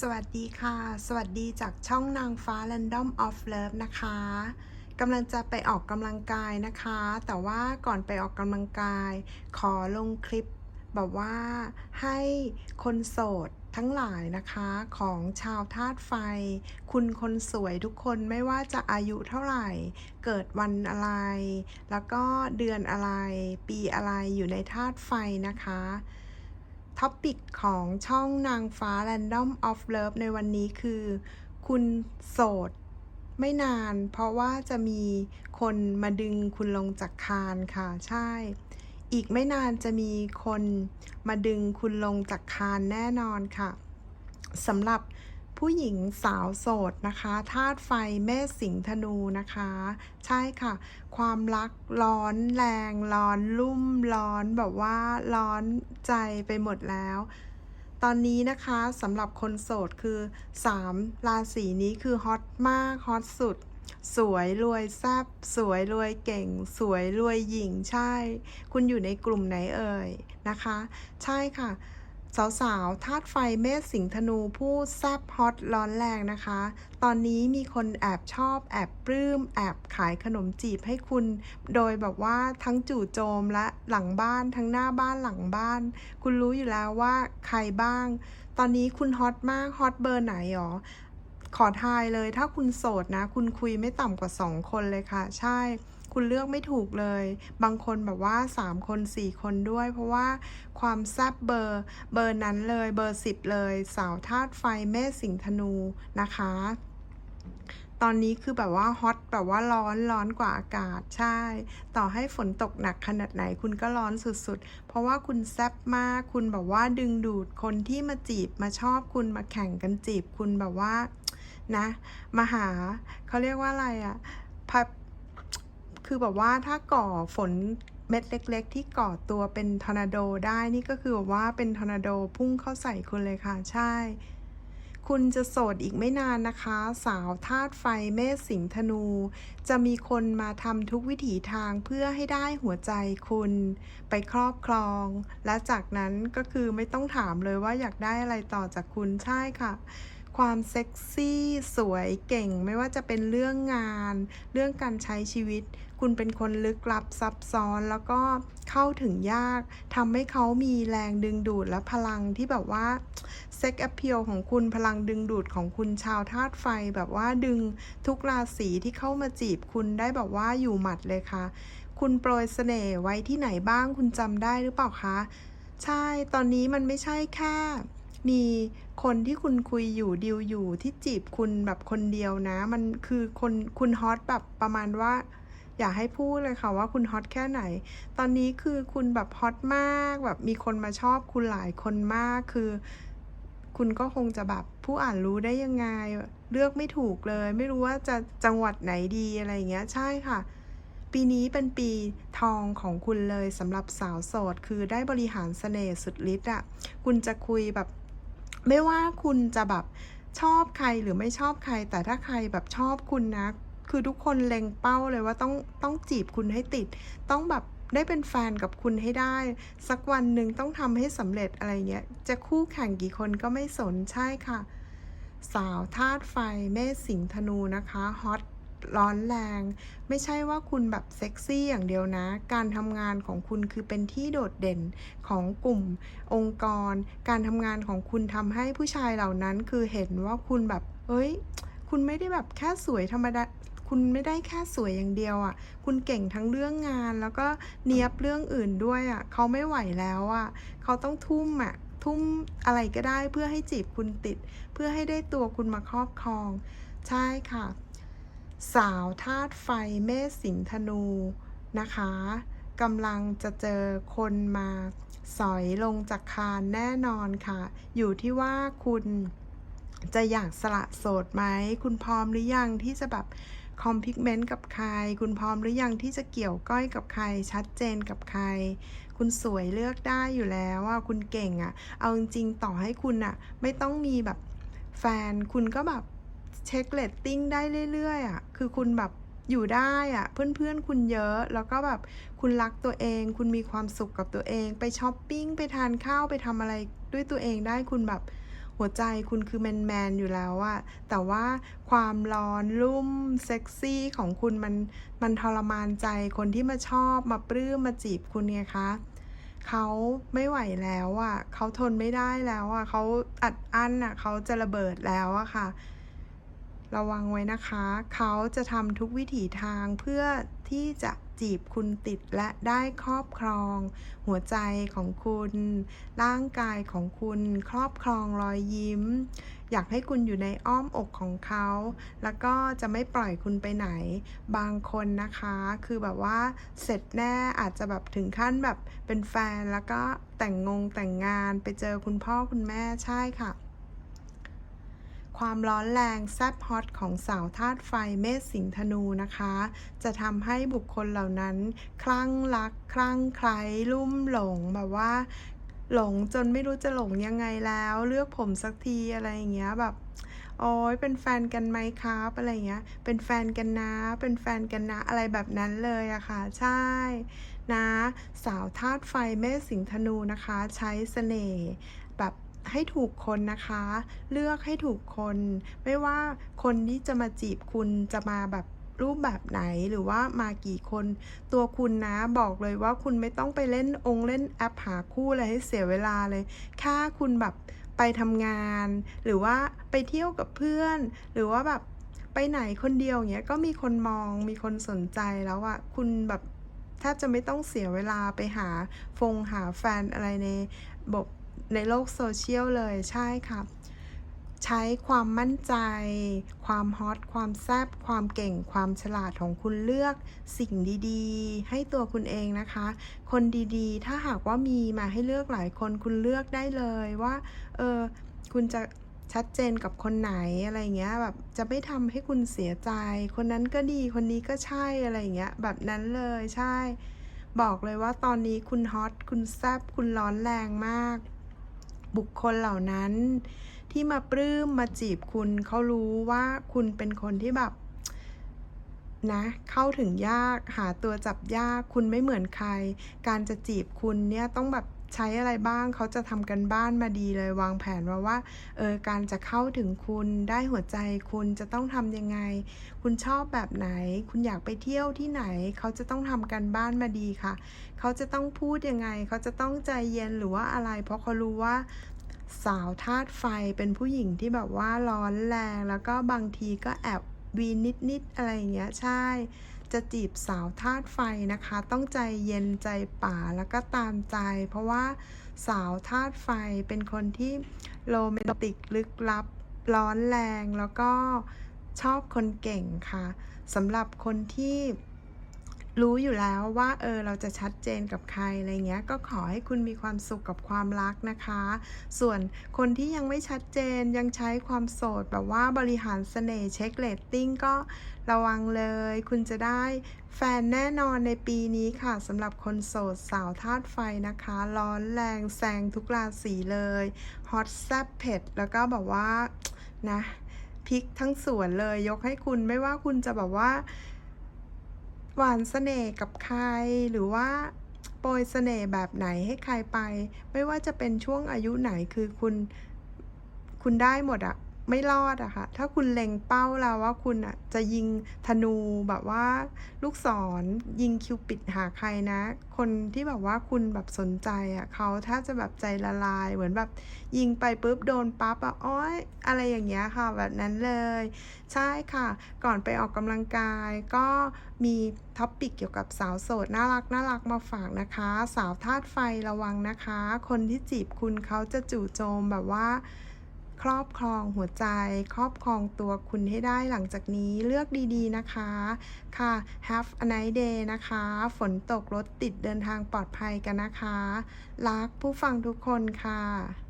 สวัสดีค่ะ สวัสดีจากช่องนางฟ้า Random of Love นะคะกำลังจะไปออกกำลังกายนะคะ แต่ว่าก่อนไปออกกำลังกาย ขอลงคลิปแบบว่าให้คนโสดทั้งหลายนะคะของชาวธาตุไฟ คุณคนสวยทุกคนไม่ว่าจะอายุเท่าไหร่ เกิดวันอะไร แล้วก็เดือนอะไร ปีอะไรอยู่ในธาตุไฟนะคะ ท็อปิกของช่องนางฟ้า Random of Love ในวันนี้คือ คุณโสดไม่นาน เพราะว่าจะมีคนมาดึงคุณลงจากคานค่ะ ใช่ อีกไม่นานจะมีคนมาดึงคุณลงจากคานแน่นอนค่ะสำหรับ ผู้หญิงสาวโสดนะคะธาตุไฟเมษสิงห์ธนูนะคะ ใช่ค่ะ ความรักร้อนแรงร้อนลุ่มร้อนแบบว่าร้อนใจไปหมดแล้ว ตอนนี้นะคะสำหรับคนโสดคือ 3 ราศีนี้คือฮอตมากฮอตสุดสวยรวยแซบสวยรวยเก่ง สวยรวยหญิงใช่ คุณอยู่ในกลุ่มไหนเอ่ยนะคะ ใช่ค่ะ สาวๆ ธาตุไฟเมษสิงธนูผู้แซบฮอตร้อนแรงนะคะ ตอนนี้มีคนแอบชอบแอบปลื้ม แอบขายขนมจีบให้คุณ โดยแบบว่าทั้งจู่โจมและหลังบ้านทั้งหน้าบ้านหลังบ้าน คุณรู้อยู่แล้วว่าใครบ้าง ตอนนี้คุณฮอตมากฮอตเบอร์ไหนหรอขอทายเลยถ้าคุณโสดนะ คุณคุยไม่ต่ำกว่า 2 คนเลยค่ะ ใช่ คุณเลือกไม่ถูกเลย บางคนแบบว่า 3 คน 4 คนด้วย เพราะว่าความแซบเบอร์เบอร์นั้นเลยเบอร์ 10 เลย สาวธาตุไฟเมษสิงห์ธนูนะคะ ตอนนี้คือแบบว่าฮอตแบบว่าร้อนร้อนกว่าอากาศใช่ ต่อให้ฝนตกหนักขนาดไหนคุณก็ร้อนสุดๆ เพราะว่าคุณแซบมาก คุณแบบว่าดึงดูดคนที่มาจีบมาชอบคุณมาแข่งกันจีบคุณแบบว่านะมาหาเขาเรียกว่าอะไรอะ่ะพับ คือแบบว่าถ้าก่อฝนเม็ดเล็ก ๆ ที่ก่อตัวเป็นทอร์นาโดได้นี่ก็คือแบบว่าเป็นทอร์นาโดพุ่งเข้าใส่คุณเลยค่ะใช่ คุณจะโสดอีกไม่นานนะคะ สาวธาตุไฟเมษสิงธนู จะมีคนมาทำทุกวิถีทางเพื่อให้ได้หัวใจคุณไปครอบครอง และจากนั้นก็คือไม่ต้องถามเลยว่าอยากได้อะไรต่อจากคุณใช่ค่ะความเซ็กซี่ สวยเก่งไม่ว่าจะเป็นเรื่องงาน เรื่องการใช้ชีวิต คุณเป็นคนลึกลับซับซ้อนแล้วก็เข้าถึงยากทำให้เขามีแรงดึงดูดและพลังที่แบบว่าเซ็กแอ p เ a l ของคุณพลังดึงดูดของคุณชาวธาตุไฟ แบบว่าดึงทุกราศีที่เข้ามาจีบคุณได้แบบว่าอยู่หมัดเลยค่ะ คุณโปรยเสน่ห์ไว้ที่ไหนบ้างคุณจำได้หรือเปล่าคะ ใช่ตอนนี้มันไม่ใช่แค่มีคนที่คุณคุยอยู่ดิวอยู่ที่จีบคุณแบบคนเดียวนะ มันคือคนคุณฮอตแบบประมาณว่า อย่าให้พูดเลยค่ะว่าคุณฮอตแค่ไหน ตอนนี้คือคุณแบบฮอตมากแบบมีคนมาชอบคุณหลายคนมากคือ คุณก็คงจะแบบผู้อ่านรู้ได้ยังไง เลือกไม่ถูกเลย ไม่รู้ว่าจะจังหวัดไหนดีอะไรอย่างเงี้ยใช่ค่ะ ปีนี้เป็นปีทองของคุณเลยสำหรับสาวโสด คือได้บริหารเสน่ห์สุดฤทธิ์อะคุณจะคุยแบบ ไม่ว่าคุณจะแบบชอบใครหรือไม่ชอบใคร แต่ถ้าใครแบบชอบคุณนะ คือทุกคนเล็งเป้าเลยว่าต้องต้องจีบคุณให้ติด ต้องแบบได้เป็นแฟนกับคุณให้ได้ สักวันหนึ่งต้องทำให้สำเร็จอะไรเงี้ย จะคู่แข่งกี่คนก็ไม่สนใช่ค่ะ สาวธาตุไฟเมษสิงห์ธนูนะคะฮอตร้อนแรง ไม่ใช่ว่าคุณแบบเซ็กซี่อย่างเดียวนะ การทำงานของคุณคือเป็นที่โดดเด่นของกลุ่มองค์กร การทำงานของคุณทำให้ผู้ชายเหล่านั้นคือเห็นว่าคุณแบบเอ้ย คุณไม่ได้แบบแค่สวยธรรมดา คุณไม่ได้แค่สวยอย่างเดียวอะ่ะ คุณเก่งทั้งเรื่องงาน แล้วก็เนียบเรื่องอื่นด้วยอะ่ะ เขาไม่ไหวแล้วอะ่ะ เขาต้องทุ่มอะ่ะ ทุ่มอะไรก็ได้เพื่อให้จีบคุณติด เพื่อให้ได้ตัวคุณมาครอบครอง ใช่ค่ะ สาวธาตุไฟเมษสิงธนูนะคะกำลังจะเจอคนมาสอยลงจากคานแน่นอนค่ะ อยู่ที่ว่าคุณจะอยากสละโสดไหม คุณพร้อมหรือยังที่จะแบบ คอมพิกเมนต์กับใคร คุณพร้อมหรือยังที่จะเกี่ยวก้อยกับใคร ชัดเจนกับใคร คุณสวยเลือกได้อยู่แล้วว่าคุณเก่งอะ่ะ เอาจริงต่อให้คุณอะ่ะ ไม่ต้องมีแบบแฟนคุณก็แบบเช็คเลตติ้งได้เรื่อยๆอะคือคุณแบบอยู่ได้อะเพื่อนๆ คุณเยอะแล้วก็แบบคุณรักตัวเอง คุณมีความสุขกับตัวเอง ไปช้อปปิ้งไปทานข้าวไปทำอะไรด้วยตัวเองได้คุณแบบ หัวใจคุณคือแมนแมนอยู่แล้วอะแต่ว่าความร้อนรุ่มเซ็กซี่ของคุณมันมันทรมานใจคนที่มาชอบมาปลื้มมาจีบคุณไงคะเขาไม่ไหวแล้วอะเขาทนไม่ได้แล้วอะเขาอัดอั้นอะเขาจะระเบิดแล้วอะค่ะ ระวังไว้นะคะ เขาจะทำทุกวิถีทางเพื่อที่จะจีบคุณติดและได้ครอบครอง หัวใจของคุณ ร่างกายของคุณ ครอบครองรอยยิ้ม อยากให้คุณอยู่ในอ้อมอกของเขา แล้วก็จะไม่ปล่อยคุณไปไหน บางคนนะคะ คือแบบว่าเสร็จแน่อาจจะแบบถึงขั้นแบบเป็นแฟนแล้วก็แต่งงงแต่งงานไปเจอคุณพ่อคุณแม่ใช่ค่ะ ความร้อนแรงแซบฮอตของสาวธาตุไฟเมษสิงธนูนะคะ จะทำให้บุคคลเหล่านั้น คลั่งรัก คลั่งไคล้ลุ่มหลงแบบว่า หลงจนไม่รู้จะหลงยังไงแล้ว เลือกผมสักทีอะไรอย่างเงี้ยแบบโอ้ยเป็นแฟนกันไหมครับอะไรเงี้ย เป็นแฟนกันนะ เป็นแฟนกันนะ อะไรแบบนั้นเลยอะค่ะ ใช่ นะ สาวธาตุไฟเมษสิงธนูนะคะ ใช้เสน่ห์แบบ ให้ถูกคนนะคะ เลือกให้ถูกคน ไม่ว่าคนที่จะมาจีบคุณจะมาแบบรูปแบบไหนหรือว่ามากี่คนตัวคุณนะบอกเลยว่าคุณไม่ต้องไปเล่นองค์เล่นแอปหาคู่อะไรให้เสียเวลาเลยแค่คุณแบบไปทำงาน หรือว่าไปเที่ยวกับเพื่อน หรือว่าแบบไปไหนคนเดียวอย่างเงี้ยก็มีคนมองมีคนสนใจแล้วอะคุณแบบแทบจะไม่ต้องเสียเวลาไปหาฟงหาแฟนอะไรในบบ ในโลกโซเชียลเลยใช่ค่ะ ใช้ความมั่นใจ ความฮอต ความแซบความเก่ง ความฉลาดของคุณเลือกสิ่งดีๆ ให้ตัวคุณเองนะคะ คนดีๆ ถ้าหากว่ามีมาให้เลือกหลายคนคุณเลือกได้เลยว่าเออคุณจะชัดเจนกับคนไหนอะไรเงี้ยแบบจะไม่ทำให้คุณเสียใจ คนนั้นก็ดีคนนี้ก็ใช่อะไรเงี้ยแบบนั้นเลยใช่ บอกเลยว่าตอนนี้คุณฮอตคุณแซบคุณร้อนแรงมาก บุคคลเหล่านั้น ที่มาปลื้มมาจีบคุณเขารู้ว่าคุณเป็นคนที่แบบนะเข้าถึงยากหาตัวจับยากคุณไม่เหมือนใคร การจะจีบคุณเนี่ยต้องแบบ ใช้อะไรบ้างเขาจะทำกันบ้านมาดีเลยวางแผนว่าว่าเออการจะเข้าถึงคุณได้หัวใจคุณจะต้องทำยังไง คุณชอบแบบไหน คุณอยากไปเที่ยวที่ไหน เขาจะต้องทำกันบ้านมาดีค่ะ เขาจะต้องพูดยังไง เขาจะต้องใจเย็นหรือว่าอะไร เพราะเขารู้ว่าสาวธาตุไฟเป็นผู้หญิงที่แบบว่าร้อนแรงแล้วก็บางทีก็แอบวีนนิดๆอะไรอย่างเงี้ยใช่ จะจีบสาวธาตุไฟนะคะ ต้องใจเย็นใจป่าแล้วก็ตามใจ เพราะว่าสาวธาตุไฟเป็นคนที่โรแมนติกลึกลับ ร้อนแรงแล้วก็ชอบคนเก่งค่ะสำหรับคนที่ รู้อยู่แล้วว่าเออเราจะชัดเจนกับใครอะไรเงี้ยก็ขอให้คุณมีความสุขกับความรักนะคะ ส่วนคนที่ยังไม่ชัดเจนยังใช้ความโสดแบบว่าบริหารเสน่ห์เช็คเลตติ้งก็ระวังเลย คุณจะได้แฟนแน่นอนในปีนี้ค่ะสำหรับคนโสดสาวธาตุไฟนะคะ ร้อนแรงแซงทุกราศีเลยฮอตแซ่บเผ็ดแล้วก็แบบว่านะพริกทั้งสวนเลยยกให้คุณไม่ว่าคุณจะแบบว่า หวานเสน่ห์กับใครหรือว่าโปรยเสน่ห์แบบไหนให้ใครไป ไม่ว่าจะเป็นช่วงอายุไหนคือคุณ คุณได้หมดอะ ไม่รอดอะค่ะ ถ้าคุณเล็งเป้าแล้วว่าคุณอะจะยิงธนูแบบว่าลูกศรยิงคิวปิดหาใครนะ คนที่แบบว่าคุณแบบสนใจอะเขาถ้าจะแบบใจละลาย เหมือนแบบยิงไปปุ๊บโดนปั๊บอะอ้อยอะไรอย่างเงี้ยค่ะ แบบนั้นเลย ใช่ค่ะ ก่อนไปออกกำลังกายก็มีท็อปปิกเกี่ยวกับสาวโสดน่ารักน่ารักมาฝากนะคะ สาวธาตุไฟระวังนะคะ คนที่จีบคุณเขาจะจู่โจมแบบว่า ครอบครองหัวใจ ครอบครองตัวคุณให้ได้หลังจากนี้เลือกดีๆนะคะค่ะ Have a nice day นะคะ ฝนตกรถติดเดินทางปลอดภัยกันนะคะ รักผู้ฟังทุกคนค่ะ